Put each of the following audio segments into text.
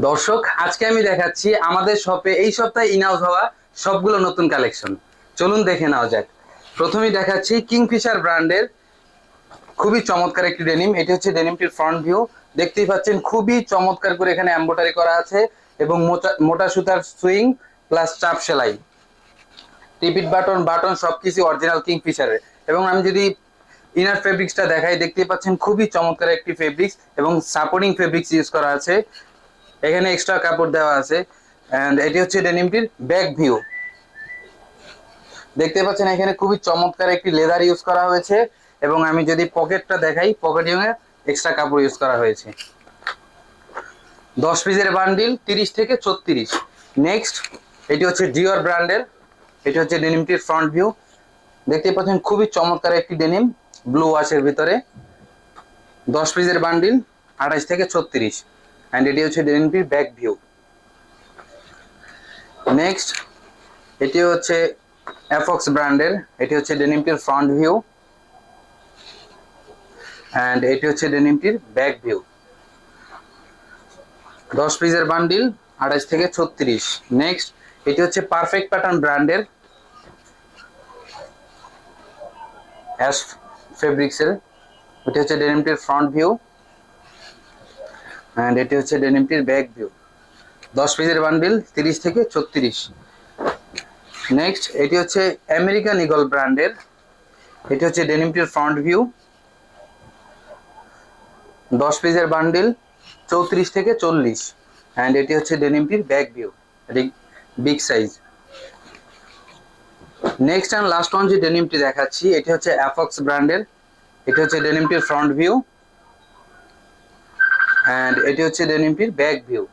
দর্শক, আজকে আমি দেখাচ্ছি আমাদের শপে এই সপ্তাহে ইনহাউস হওয়া সবগুলো নতুন কালেকশন চলুন দেখে নেওয়া যাক। প্রথমেই দেখাচ্ছি কিংফিশার ব্র্যান্ডের খুবই চমৎকার একটি ডেনিম এটি হচ্ছে ডেনিমটির ফ্রন্ট ভিউ দেখতেই পাচ্ছেন, খুবই চমৎকার করে এখানে এম্বোটারি করা আছে এবং মোটা- সুতার সুইং প্লাস চাপ সেলাই। টিপিট বাটন বাটন সবকিছু অরিজিনাল কিংফিশারের এবং আমি যদি ইনার ফেব্রিক্সটা দেখাই, দেখতেই পাচ্ছেন খুবই চমৎকার একটি ফেব্রিক্স এবং সাপোর্টিং ফেব্রিক্স ইউজ করা আছে। এখানে এক্সট্রা কাপড় দেওয়া আছে এন্ড এটি হচ্ছে ডেনিমটির ব্যাক ভিউ দেখতে পাচ্ছেন এখানে খুবই চমৎকার একটি লেদার ইউজ করা হয়েছে, এবং আমি যদি পকেটটা দেখাই পকেটিং এ এক্সট্রা কাপড় ইউজ করা হয়েছে। দশ পিসের বান্ডিল তিরিশ থেকে ছত্রিশ। নেক্সট এটি হচ্ছে ডিওর ব্র্যান্ডের এটি হচ্ছে ডেনিমটির ফ্রন্ট ভিউ দেখতে পাচ্ছেন খুবই চমৎকার একটি ডেনিম ব্লু ওয়াশের ভিতরে। দশ পিসের বান্ডিল আঠাইশ থেকে ছত্রিশ। অ্যান্ড এটি হচ্ছে ডেনিমটির ব্যাক ভিউ নেক্সট এটি হচ্ছে অ্যাফক্স ব্র্যান্ডের এটি হচ্ছে ডেনিমটির ফ্রন্ট ভিউ অ্যান্ড এটি হচ্ছে ডেনিমটির ব্যাক ভিউ দশ পিসের বান্ডিল আঠাইশ থেকে ছত্রিশ। নেক্সট এটি হচ্ছে পারফেক্ট প্যাটার্ন ব্র্যান্ডের অ্যাশ ফেব্রিক্সের এটি হচ্ছে ডেনিমটির ফ্রন্ট ভিউ অ্যান্ড এটি হচ্ছে ডেনিমটির ব্যাক ভিউ দশ পিসের বান্ডিল তিরিশ থেকে ছত্রিশ। নেক্সট এটি হচ্ছে আমেরিকান ইগল ব্র্যান্ডের এটি হচ্ছে ডেনিমটির ফ্রন্ট ভিউ দশ পিসের বান্ডিল চৌত্রিশ থেকে চল্লিশ। অ্যান্ড এটি হচ্ছে ডেনিমটির back view big size next and last one যে ডেনিমটি দেখাচ্ছি, এটি হচ্ছে অ্যাফক্স ব্র্যান্ডের এটি হচ্ছে ডেনিমটির ফ্রন্ট ভিউ অ্যান্ড এটি হচ্ছে ডেনিমটির ব্যাক ভিউ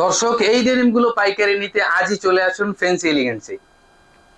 দর্শক, এই ডেনিমগুলো পাইকারি নিতে আজই চলে আসুন ফেন্সি এলিগেন্সে